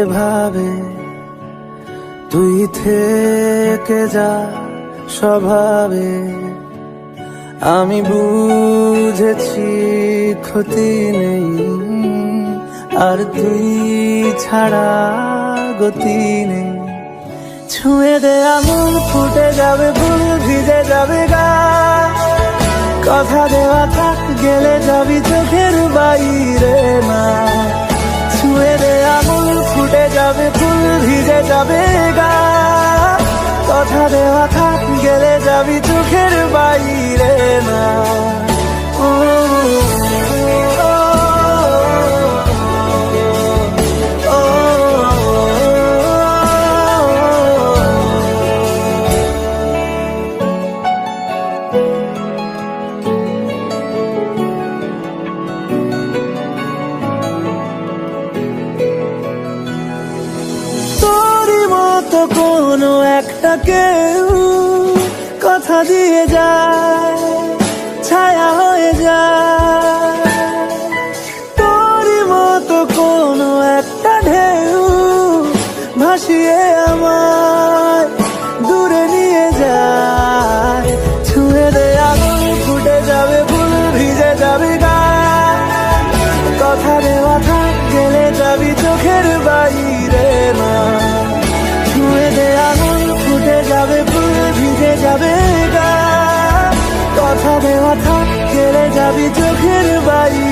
এভাবে তুই থেকে যা স্বভাবে। আমি বুঝেছি ক্ষতি নেই, আর তুই ছাড়া গতি নেই। ছুঁয়ে দে আঙুল ফুটে যাবে ফুল ভিজে যাবে গা। কথা দেওয়া থাক, গেলে যাবি চোখের বাইরে না ফুটে যাবে ফুল ভিজে যাবে গা। কথা দেওয়া থাক গেলে যাবি চোখের বাইরে না। কেউ কথা দিয়ে যায়, ছায়া হয়ে যায়। তোরই মতো কোনো একটা ঢেউ ভাসিয়ে আমার দূরে নিয়ে যায়। ছুঁয়ে দে আগুন, ফুটে যাবে ফুল, ভিজে যাবে গা কথা গেলে যাবি চোখের বাইরে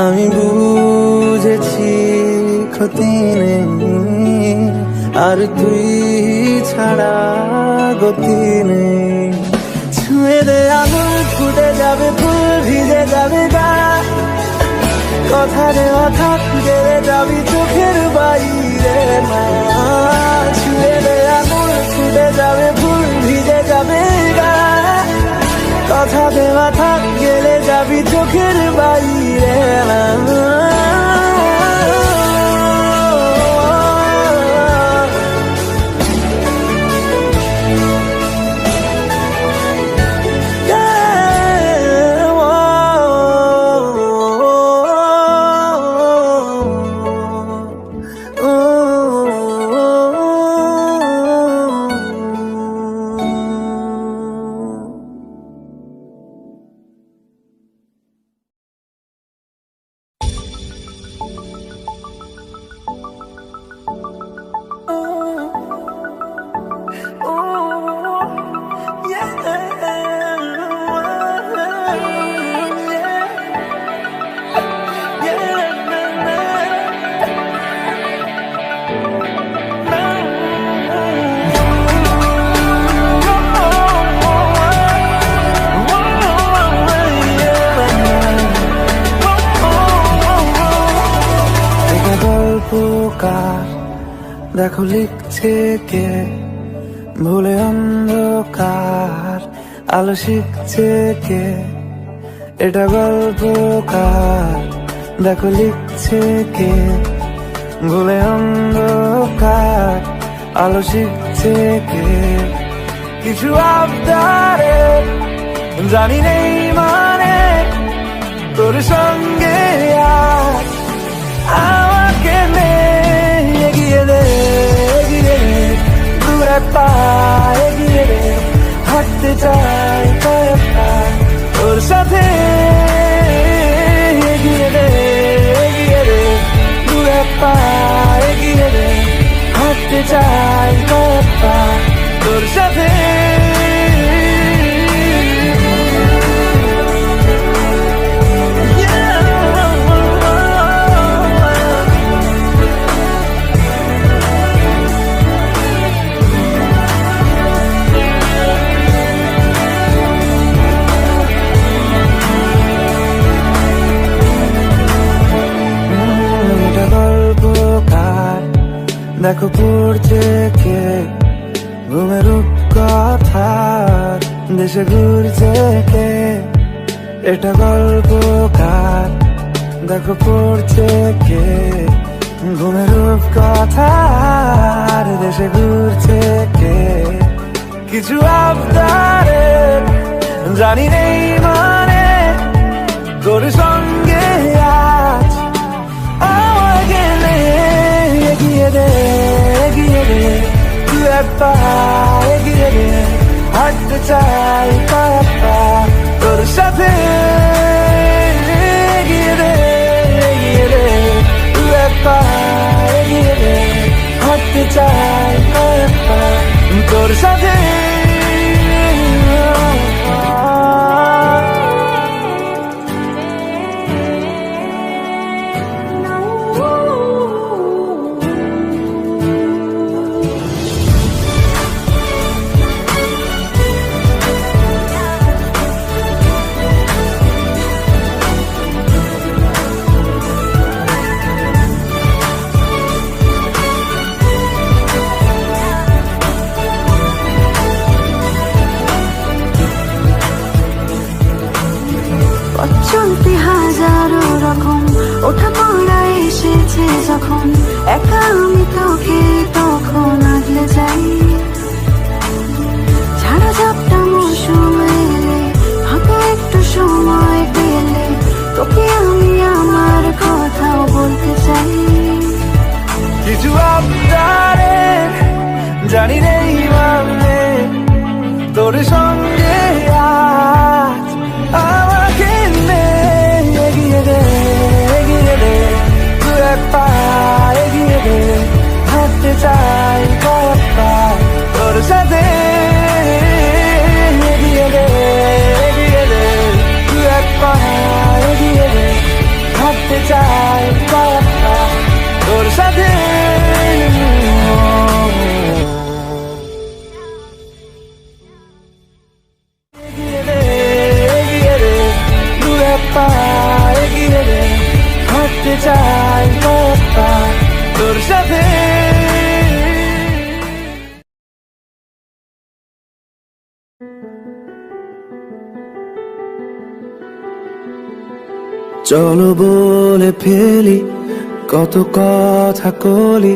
আমি বুঝেছি ক্ষতি নেই। আর তুই ছাড়া গতি নেই। ছুঁয়ে দে আঙুল ফুটে যাবে ফুল, ভিজে যাবে গা কথা দেওয়া থাক গেলে যাবি চোখের বাইরে না ছুঁয়ে দে আঙুল ফুটে যাবে ফুল, ভিজে যাবে কথা দেওয়া থাক গেলে যাবি চোখের বাইরে। দেখো লিখছে কে? ভুলে অন্ধকার, আলো শিখছে কে? এটা গল্পকার দেখো লিখছে কে? ভুলে অন্ধকার, আলো শিখছে কে? কিছু আবদারে জানি নেই মানে তোর সঙ্গে আর দূরে পা এগিয়ে রে হাঁটতে চাই কয়েক সাথে এগিয়ে রে এগিয়ে রে দু এক পা এগিয়ে রে হাঁটতে চাই কয়েক পা তোর সাথে এটা গল্পকার দেখো পড়ছে কে? ঘুমের কথার দেশে ঘুরছে কে? কিছু আবদারে জানি নেই মানে তোর সঙ্গে আজ আমায় গেলে এগিয়ে দে এগিয়ে দে। দু এক পা এগিয়ে দে, হাঁটতে চাই পা। সাথে। কিছু আবদারে জানি রে মানে তোর চলো বলে ফেলি, কত কথা কলি,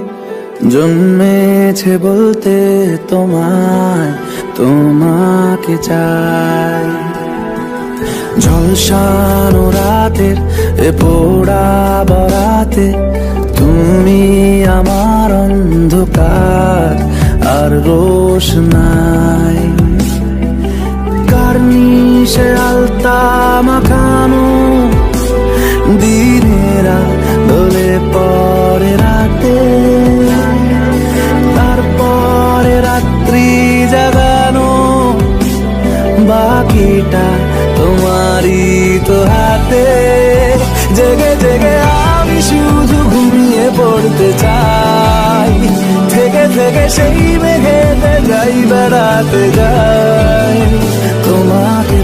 জন্মেছে বলতে তোমায়, তোমাকে চাই। ঝলসানো রাতের এ পোড়া বরাতে, তুমি আমার অন্ধকার, আর রোশ নাই। কার্নিশে আলতা মাখানো দিনেরা দোলে পরে রাতে, তারপরে রাত্রি জাগানো বাকিটা তোমারই তো হাতে। জেগে জেগে আমি শুধু ঘুমিয়ে পড়তে চাই। থেকে থেকে সেই মেঘেতে যাই বেড়াতে যাই। তোমাকে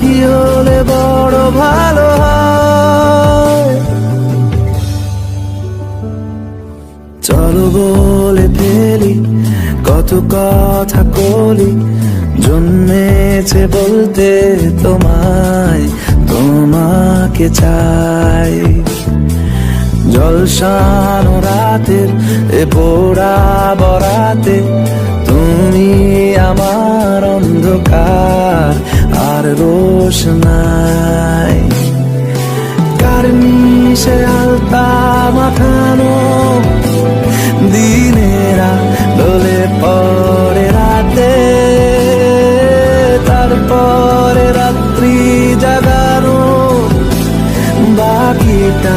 কি হলে বড় ভালো চলো বলে ফেলি, কত কথা কলি, জন্মেছে বলতে তোমায়, তোমাকে চাই। জলসান রাতের, এ পোড়া বরাতে, তুমি আমার অন্ধকার। তার রোষ নাই। কার নিশে আলতা দিনেরা ডোলে পরে রাতে, তারপরে রাত্রি জাগানো, বাকিটা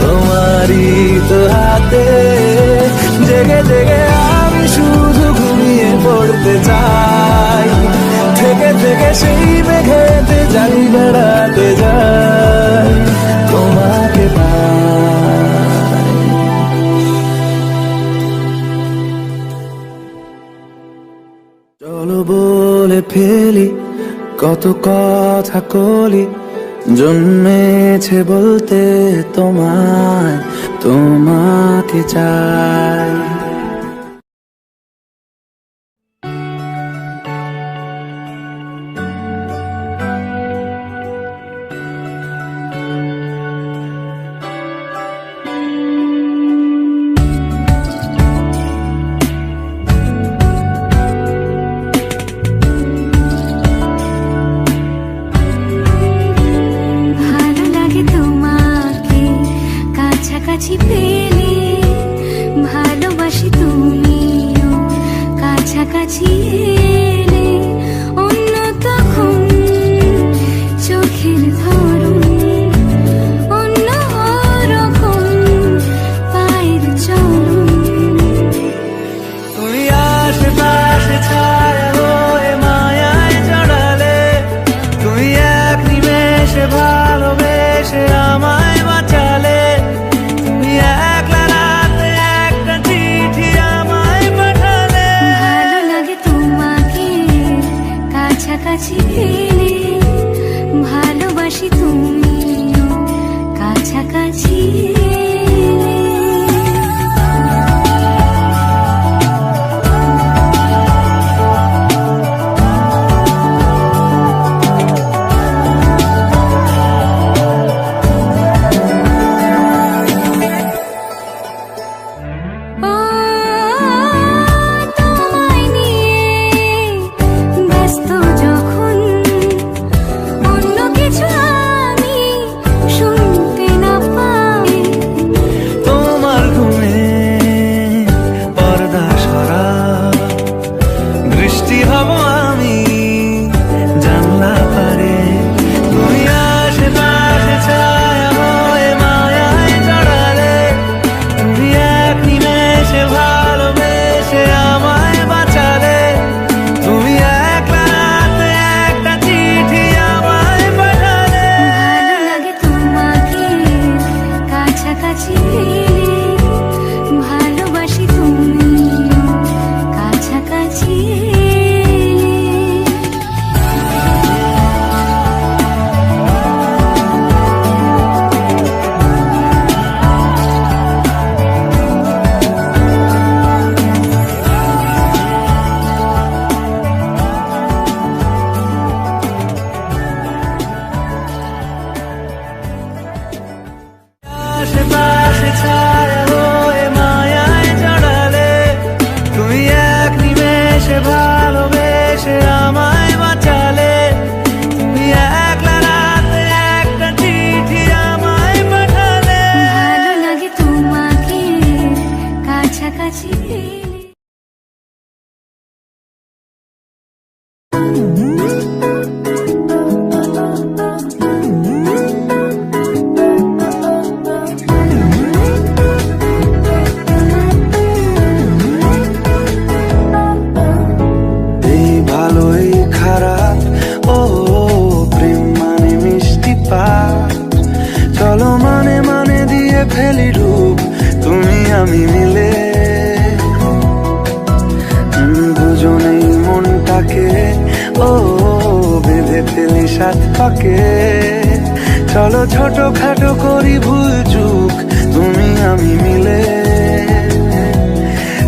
তোমারই তো হাতে। জেগে জেগে আমি শুধু ঘুমিয়ে পড়তে চাই। থেকে থেকে সেই মেঘেতে যাই বেড়াতে যাই তোমাকে চলো বলে ফেলি, কত কথা কলি, জন্মেছে বলতে তোমায়, তোমাকে চাই। ছোট খাটো করি ভুল চুক, তুমি আমি মিলে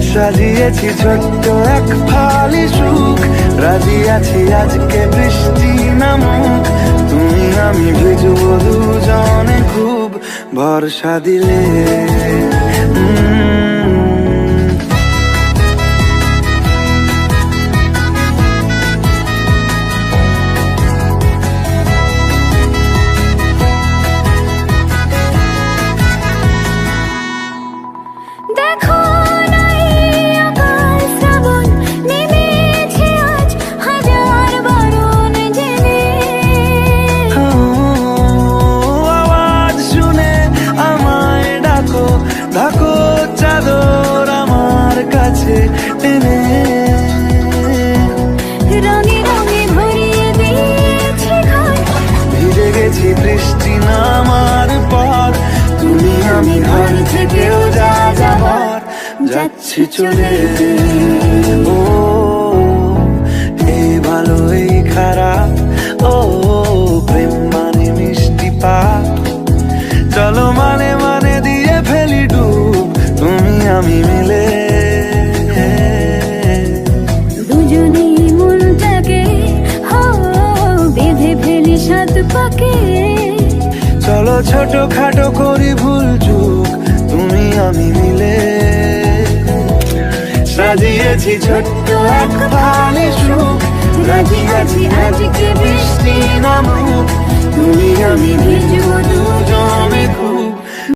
সাজিয়েছি ছোট্ট এক ফালি সুখ। রাজি আছি আজকে বৃষ্টি নামুক, তুমি আমি ভিজব দুজনে খুব। ভরসা দিলে চলো ছোট খাটো করি ভুল চুক তুমি আমি মিলে সাজিয়েছি ছোট্ট এক পালে সুখ রাজি আছি আজকে বৃষ্টি নামুক তুমি আমি ভিজবো দু